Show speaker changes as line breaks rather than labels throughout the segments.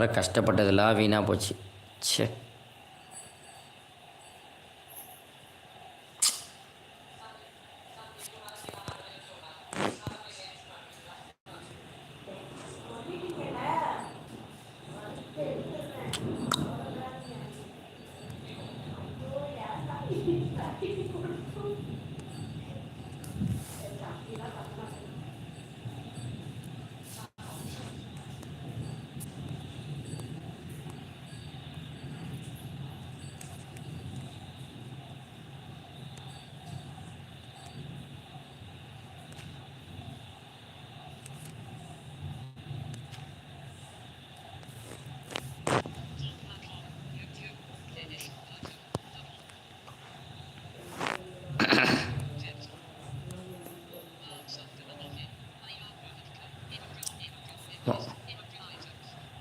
வாரம் கஷ்டப்பட்டதெல்லாம் வீணாக போச்சு. சே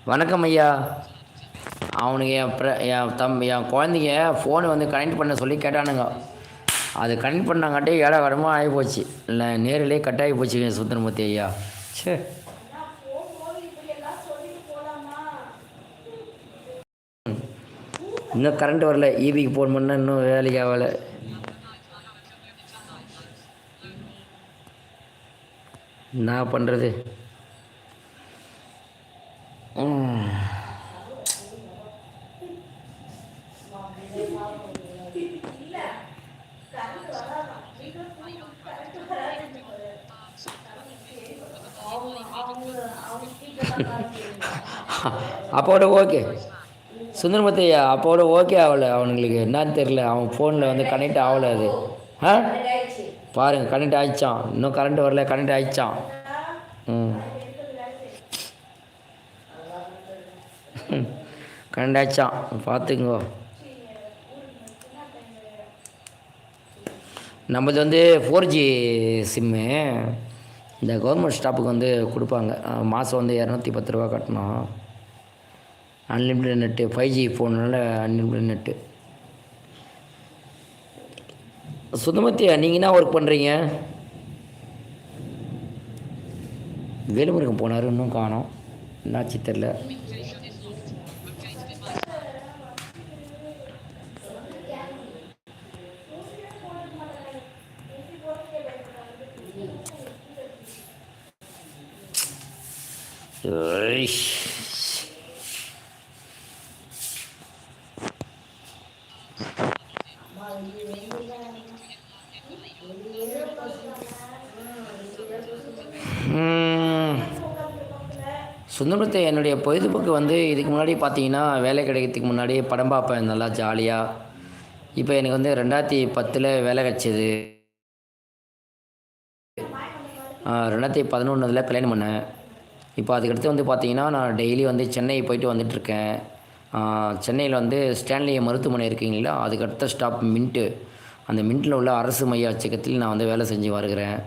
வணக்கம் ஐயா. அவனுக்கு என் ப்ர என் தம் என் குழந்தைங்க ஃபோனை வந்து கனெக்ட் பண்ண சொல்லி கேட்டானுங்க. அது கனெக்ட் பண்ணாங்காட்டி ஏழை கடமாக ஆகி போச்சு இல்லை நேரிலே கட் ஆகி போச்சுங்க சுந்தரமூர்த்தி ஐயா. சே இன்னும் கரண்ட் வரல. ஈபிக்கு ஃபோன் பண்ணால் இன்னும் வேலைக்கு ஆகலை. என்ன பண்ணுறது அப்போட ஓகே. சுந்தரமத்தையா அப்போட ஓகே ஆகலை. அவனுங்களுக்கு என்னன்னு தெரில அவன் ஃபோனில் வந்து கனெக்ட் ஆகலை அது. ஆ? பாருங்க கனெக்ட் ஆயிடுச்சான் இன்னும் கரண்ட் வரல கனெக்ட் ஆயிடுச்சான் ம். கனெக்ட் ஆயிடுச்சான் பார்த்துங்கோ நம்மது வந்து ஃபோர் ஜி சிம்மு இந்த கவர்மெண்ட் ஸ்டாப்புக்கு வந்து கொடுப்பாங்க. மாதம் வந்து இரநூத்தி பத்து ரூபா கட்டணும். அன்லிமிட்டட் நெட்டு ஃபைவ் ஜி ஃபோனால் அன்லிமிட்டட் நெட்டு சுத்தமத்தியா நீங்கள் என்ன ஒர்க் பண்ணுறீங்க வேலுமுருகன் போனார் இன்னும் காணோம். என்னாச்சு தெரில ஐஷ். ம். சுந்தரத்தை என்னுடைய பொழுதுபோக்கு வந்து இதுக்கு முன்னாடி பார்த்தீங்கன்னா வேலை கிடைக்கிறதுக்கு முன்னாடி படம் பார்ப்பேன் நல்லா ஜாலியாக இப்போ எனக்கு வந்து ரெண்டாயிரத்தி பத்தில் வேலை கிடச்சிது. ரெண்டாயிரத்தி பதினொன்றில் கல்யாணம் பண்ணேன். இப்போ அதுக்கடுத்து வந்து பார்த்தீங்கன்னா நான் டெய்லி வந்து சென்னை போயிட்டு வந்துட்டுருக்கேன் சென்னையில் வந்து ஸ்டான்லி மருத்துவமனை இருக்கீங்களா அதுக்கடுத்த ஸ்டாப் மின்ட்டு. அந்த மின்ட்டில் உள்ள அரசு மைய அச்சகத்தில் நான் வந்து வேலை செஞ்சு வருகிறேன்.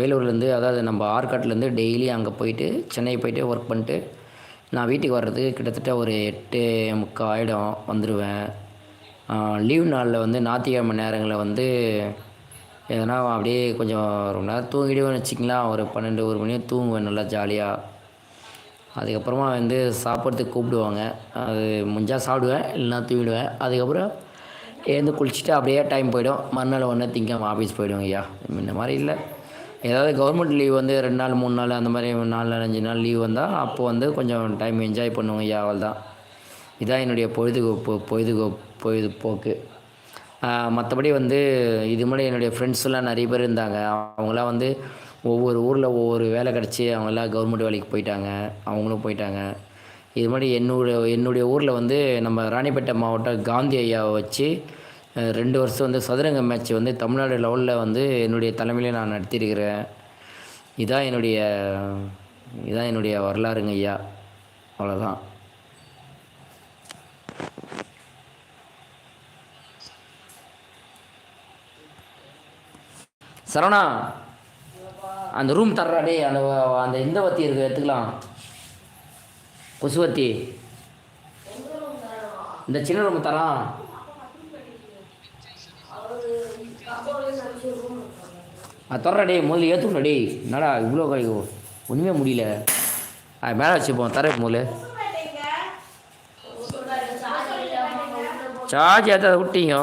வேலூர்லேருந்து அதாவது நம்ம ஆற்காட்டிலேருந்து டெய்லி அங்கே போயிட்டு சென்னை போயிட்டு ஒர்க் பண்ணிட்டு நான் வீட்டுக்கு வர்றதுக்கு கிட்டத்தட்ட ஒரு எட்டு முக்கால் ஆகிடும் வந்துடுவேன் லீவ் நாளில் வந்து ஞாயிற்றுக்கிழமை நேரங்களில் வந்து எதனா அப்படியே கொஞ்சம் ரொம்ப நேரம் தூங்கிடுவேன்னு வச்சிங்களேன் ஒரு பன்னெண்டு ஒரு மணி தூங்குவேன் நல்லா ஜாலியாக அதுக்கப்புறமா வந்து சாப்பிட்றதுக்கு கூப்பிடுவாங்க. அது முடிஞ்சால் சாப்பிடுவேன் இல்லைனா தூங்கிடுவேன். அதுக்கப்புறம் எழுந்து குளிச்சுட்டு அப்படியே டைம் போயிடும். மறுநாள் ஒன்று திங்காமல் ஆஃபீஸ் போயிடுவோம் ஐயா இந்த மாதிரி இல்லை. ஏதாவது கவர்மெண்ட் லீவ் வந்து ரெண்டு நாள் மூணு நாள் அந்த மாதிரி நாலு நாள் அஞ்சு நாள் லீவ் வந்தால் அப்போ வந்து கொஞ்சம் டைம் என்ஜாய் பண்ணுவோம் ஐயா அவள் தான் இதான் என்னுடைய பொழுதுகோப்பு பொழுதுகோ பொழுதுபோக்கு. மற்றபடி வந்து இது மாதிரி என்னுடைய ஃப்ரெண்ட்ஸ்லாம் நிறைய பேர் இருந்தாங்க. அவங்களாம் வந்து ஒவ்வொரு ஊரில் ஒவ்வொரு வேலை கிடச்சி அவங்களாம் கவர்மெண்ட் வேலைக்கு போயிட்டாங்க. அவங்களும் போயிட்டாங்க. இது மாதிரி என்னுடைய என்னுடைய ஊரில் வந்து நம்ம ராணிப்பேட்டை மாவட்டம் காந்தி ஐயாவை வச்சு ரெண்டு வருஷம் வந்து சதுரங்க மேட்ச் வந்து தமிழ்நாடு லெவலில் வந்து என்னுடைய தலைமையில் நான் நடத்தியிருக்கிறேன். இதான் என்னுடைய இதான் என்னுடைய வரலாறுங்க ஐயா. அவ்வளோதான் சரவணா அந்த ரூம் தர்றா டேய் அந்த அந்த இந்த வத்தி இருக்கு எடுத்துக்கலாம். கொசுவத்தி. இந்த சின்ன ரூம் தரான் அது தொடரடே முதல்ல ஏற்றுக்கணும் என்னடா இவ்வளோ கிடைக்கும் ஒன்றுமே முடியல. அது மேலே வச்சுப்போம் தர முதல்ல. சார்ஜ் ஏற்ற விட்டீங்க.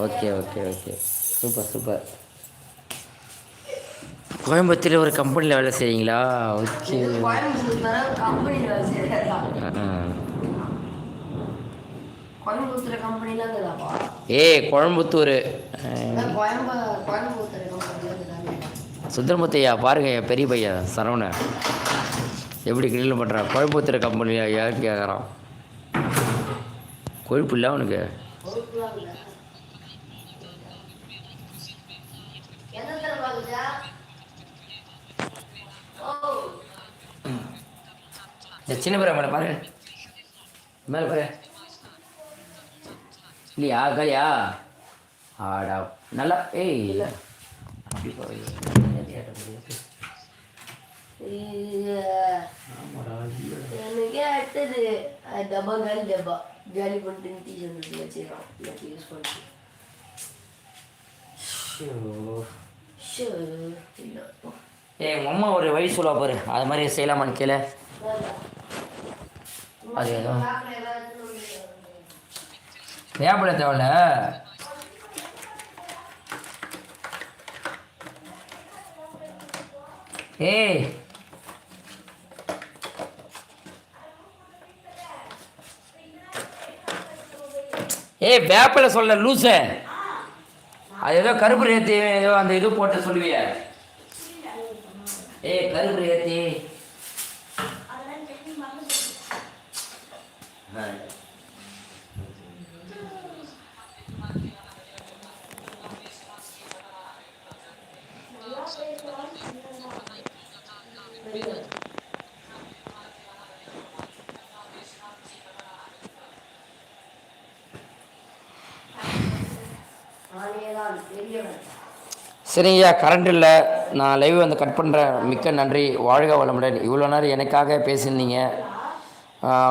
Okay okay okay super super Coimbatore ஒரு கம்பெனியில் வேலை செய்கிறீங்களா ஓகே.
கம்பெனியில் செய்யறதா கோயம்புத்தூர் கம்பெனியில்
சுந்தரமுத்தையா பாருங்க என் பெரிய பையன் சரவணன் எப்படி கிரில் பண்ணுறான் கோயம்புத்தூர் கம்பெனியா யாருக்கு கேட்குறான் கொழுப்பு இல்லை அவனுக்கு. இந்த சின்ன பேரை மேலே பாரு. மேலே பாரு. இல்லையா காலியா? ஆடா நல்லா ஏய். அப்படி
எனக்கு அடுத்தது டப்பா காலி டப்பா. ஜாலி பண்ணிட்டு யூஸ் ஷோ. இல்லை
ஏய் உங்கள் அம்மா ஒரு வழி சொல்லுவா பாரு. அது மாதிரி செய்யலாமான்னு கேளு. அது ஏதோ. வேப்பில தேவையில்ல. ஏய். ஏய் வேப்பில சொல்ல லூசு. அது ஏதோ கருப்பு ஏத்தி ஏதோ அந்த இது போட்டு சொல்லுவிய. ஏய் கருப்பு ஏற்றி
நானே தான் பெரியவன்
சரிங்கய்யா கரண்ட் இல்லை. நான் லைவ் வந்து கட் பண்ணுறேன் மிக்க நன்றி. வாழ்க வளமுடன். இவ்வளோ நேரம் எனக்காக பேசியிருந்தீங்க.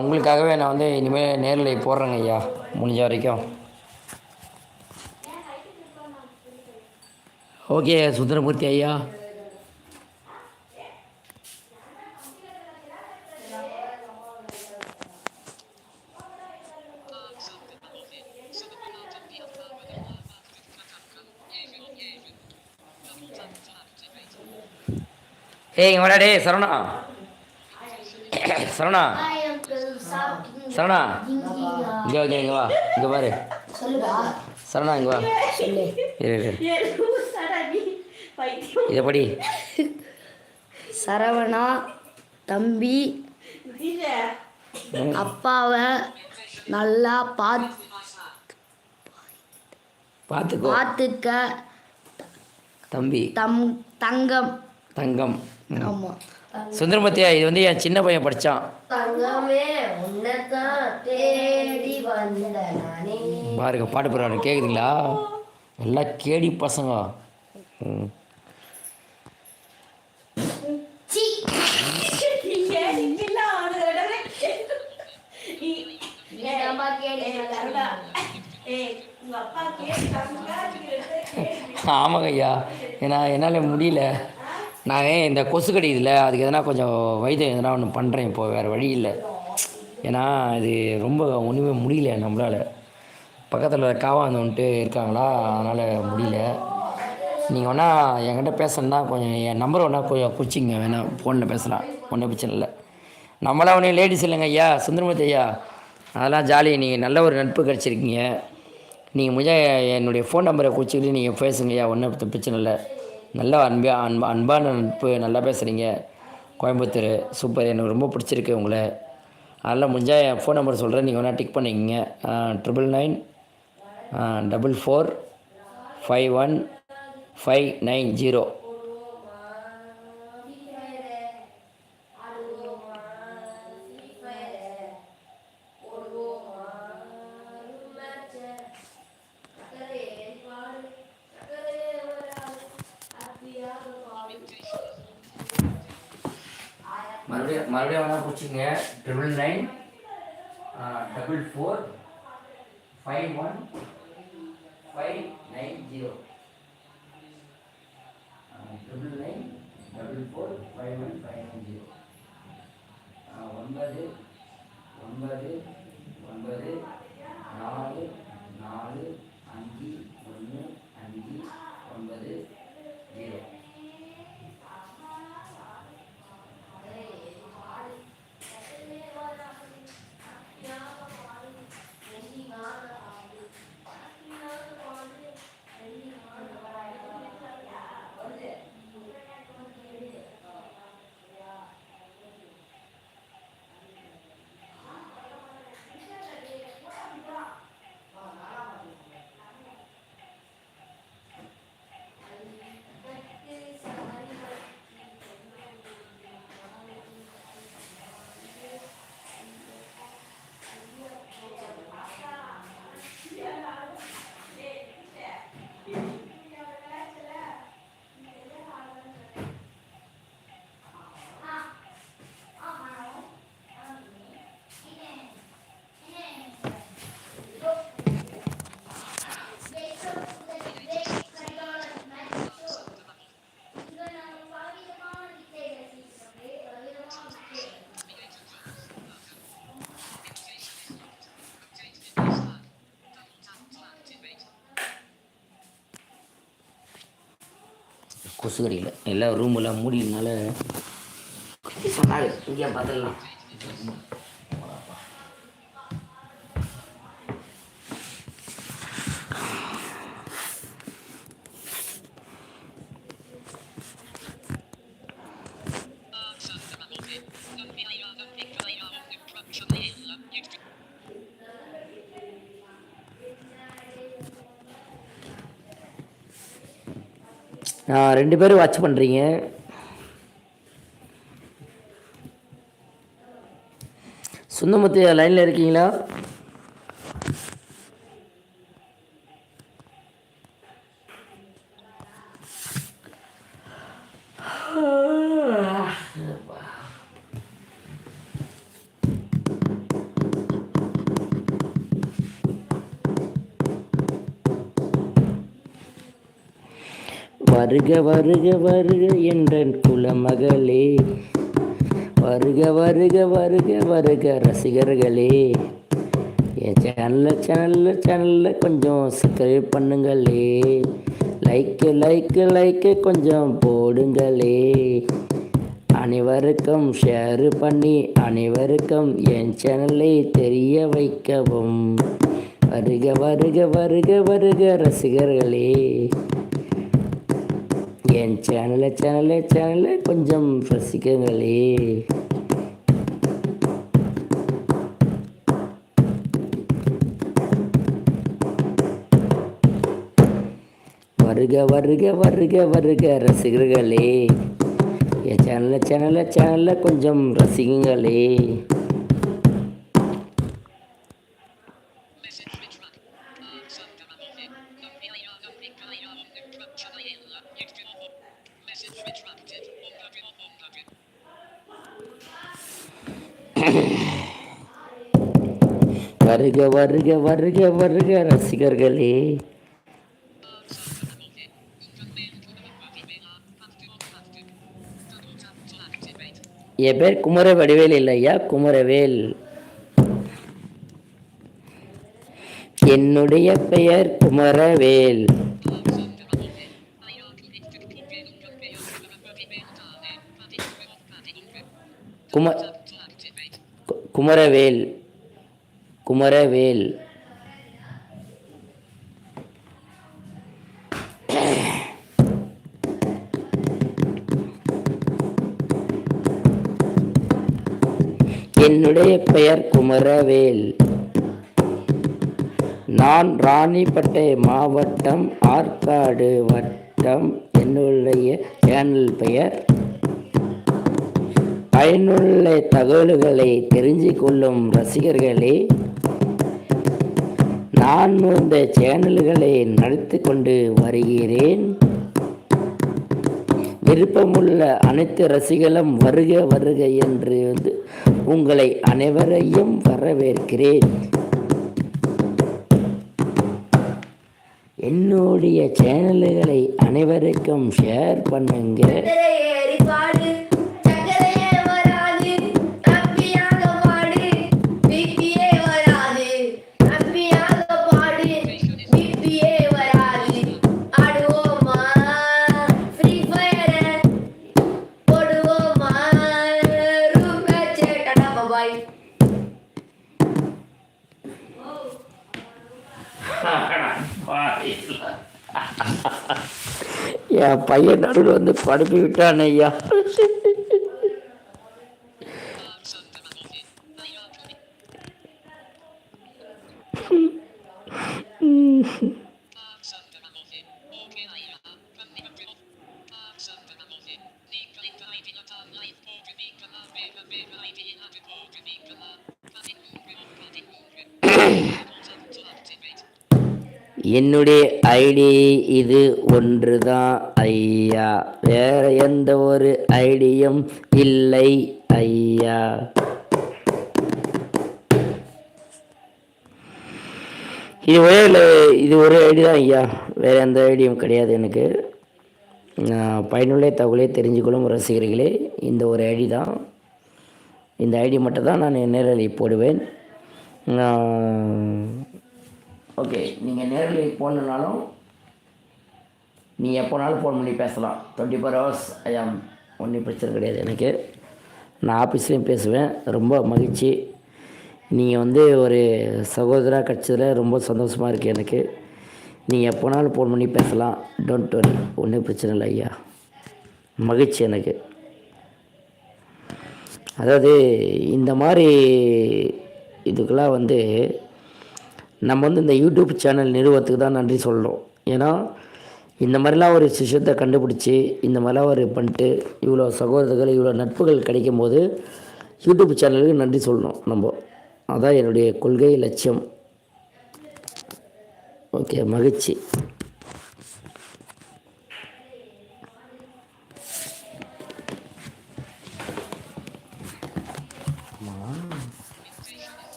உங்களுக்காகவே நான் வந்து இனிமேல் நேரில் போடுறேங்க ஐயா முடிஞ்ச வரைக்கும். ஓகே சுந்தரமூர்த்தி ஐயா. ஏய் வாடா டேய் சரவணா. சரவணா. சரவணா. இங்கே வா இங்கே வா. இங்கே பாரு. சரவணா இங்கே வா.
சொல்லு
இரு இரு. இதை படி.
சரவணா தம்பி அப்பாவை நல்லா பாத்
பார்த்துக்கோ
பார்த்துக்க
தம்பி.
தம் தங்கம்.
தங்கம். சுந்தரமூர்த்தியா இது வந்து என் சின்ன பையன் படித்தான்
நானே.
பாருங்க பாட்டு போடுறாரு. கேட்குதுங்களா எல்லாம் கேடி பசங்க. ஆமாங்க ஐயா ஏன்னா என்னால் முடியல. நான் ஏன் இந்த கொசு கடிதில் அதுக்கு எதனா கொஞ்சம் வைத்தியம் எதனா ஒன்று பண்ணுறேன் இப்போ வேறு வழி இல்லை. ஏன்னா இது ரொம்ப ஒன்றுமே முடியல நம்மளால். பக்கத்தில் காவாந்தவன்ட்டு இருக்காங்களா? அதனால் முடியல. நீங்கள் வேணா என்கிட்ட பேசணுன்னா கொஞ்சம் என் நம்பர் வேணா கொஞ்சம் குறிச்சிங்க வேணா ஃபோனில் பேசலாம். ஒன்றும் பிரச்சனை இல்லை. நம்மளாம் ஒன்றும் லேடிஸ் இல்லைங்க ஐயா சுந்தரமூர்த்தி ஐயா. அதெல்லாம் ஜாலி நீங்கள் நல்ல ஒரு நட்பு கிடச்சிருக்கீங்க. நீங்கள் முடிஞ்ச என்னுடைய ஃபோன் நம்பரை குறிச்சிக்கிட்டு நீங்கள் பேசுங்க ஐயா ஒன்றும் பிரச்சனை இல்லை. நல்லா அன்பா அன்பா அன்பான நட்பு நல்லா பேசுகிறீங்க கோயம்புத்தூர் சூப்பர். எனக்கு ரொம்ப பிடிச்சிருக்கு உங்களை. அதெல்லாம் முடிஞ்சால் என் ஃபோன் நம்பர் சொல்கிறேன் நீங்கள் வேணால் டிக் பண்ணிக்கங்க. Triple nine double four five one five nine zero triple nine double four five one five nine zero triple nine double four five one five nine zero ஒன்பது ஒன்பது ஒன்பது நாலு நாலு அஞ்சு ஒன்று அஞ்சு ஒன்பது ஜீரோ கொசு கடையில் எல்லாம் ரூமெல்லாம் மூடினால சொன்னாரு இங்கே பார்த்துடலாம் ரெண்டு பேரும் வாட்ச் பண்ணுறீங்க சுந்தமுத்து லைனில் இருக்கீங்களா? வருக வருக வருக என்ற குலமகளே. வருக வருக வருக வருக ரசிகர்களே. என் சேனலில் சேனலில் சேனலில் கொஞ்சம் சப்ஸ்கிரைப் பண்ணுங்களே. லைக்கு லைக்கு லைக்கு கொஞ்சம் போடுங்களே. அனைவருக்கும் ஷேர் பண்ணி அனைவருக்கும் என் சேனலை தெரிய வைக்கவும். வருக வருக வருக வருக ரசிகர்களே. என் சேனலை சேனலை சேனலை கொஞ்சம் ரசிக்கங்களே. வருக வருக வருக வருக ரசிகர்களே. என் சேனலை சேனலை சேனலை கொஞ்சம் ரசிக்குங்களே வருக வருக வருக வருக ரசிகர்களே. என் பேர் குமர வடிவேல் இல்லையா? குமரவேல். என்னுடைய பெயர் குமரவேல். கும குமரவேல். குமரவேல். என்னுடைய பெயர் குமரவேல். நான் ராணிப்பேட்டை மாவட்டம் ஆற்காடு வட்டம் என்னுடைய சேனல் பெயர் பயனுள்ள தகவல்களை தெரிஞ்சு கொள்ளும் ரசிகர்களே நான் இந்த சேனல்களை நடத்தி கொண்டு வருகிறேன். விருப்பமுள்ள அனைத்து ரசிகளும் வருக வருக என்று வந்து உங்களை அனைவரையும் வரவேற்கிறேன். என்னுடைய சேனல்களை அனைவருக்கும் ஷேர் பண்ணுங்க. என் பையன் நடுவில் வந்து படுப்பி விட்டான் ஐயா. என்னுடைய ஐடி இது ஒன்று தான் ஐயா. வேற எந்த ஒரு ஐடியும் இல்லை ஐயா. இது ஒரே இல்லை- இது ஒரு ஐடி தான் ஐயா. வேற எந்த ஐடியும் கிடையாது எனக்கு. நான் பயனுள்ள தகவலை தெரிஞ்சுக்கொள்ளும் ரசிகர்களே இந்த ஒரு ஐடி தான் இந்த ஐடி மட்டும் தான் நான் நேரலை போடுவேன். ஓகே நீங்கள் நேரில் போகணுன்னாலும் நீ எப்போனாலும் ஃபோன் பண்ணி பேசலாம். டுவெண்ட்டி ஃபோர் ஹவர்ஸ் ஐயாம் ஒன்றும் பிரச்சனை கிடையாது எனக்கு. நான் ஆஃபீஸ்லேயும் பேசுவேன். ரொம்ப மகிழ்ச்சி. நீங்கள் வந்து ஒரு சகோதரா கிடச்சதில் ரொம்ப சந்தோஷமாக இருக்குது எனக்கு. நீங்கள் எப்போனாலும் ஃபோன் பண்ணி பேசலாம். டோன்ட் வரி ஒன்றும் பிரச்சனை இல்லை ஐயா. மகிழ்ச்சி எனக்கு. அதாவது இந்த மாதிரி இதுக்கெல்லாம் வந்து நம்ம வந்து இந்த யூடியூப் சேனல் நிறுவனத்துக்கு தான் நன்றி சொல்லணும். ஏன்னா இந்த மாதிரிலாம் ஒரு விஷயத்தை கண்டுபிடிச்சி இந்த மாதிரிலாம் ஒரு பண்ணிட்டு இவ்வளோ சகோதரர்கள் இவ்வளோ நட்புகள் கிடைக்கும் போது யூடியூப் சேனலுக்கு நன்றி சொல்லணும் நம்ம. அதான் என்னுடைய கொள்கை லட்சியம். ஓகே மகிழ்ச்சி.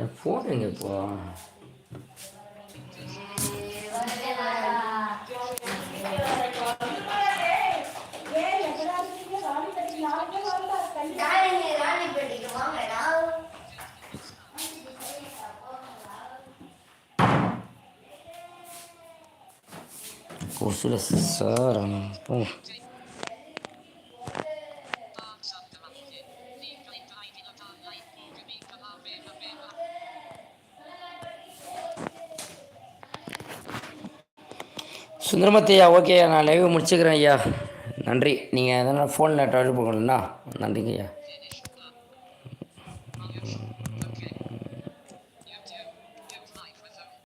என் ஃபோன் எங்கே இப்போ? கொசுல சார் போ சுந்தரமூர்த்தி ஐயா ஓகே நான் லைவ் முடிச்சுக்கிறேன் ஐயா. நன்றி. நீங்கள் எதனா ஃபோனில் தொடர்பு கொள்ளணும்னா நன்றிங்க ஐயா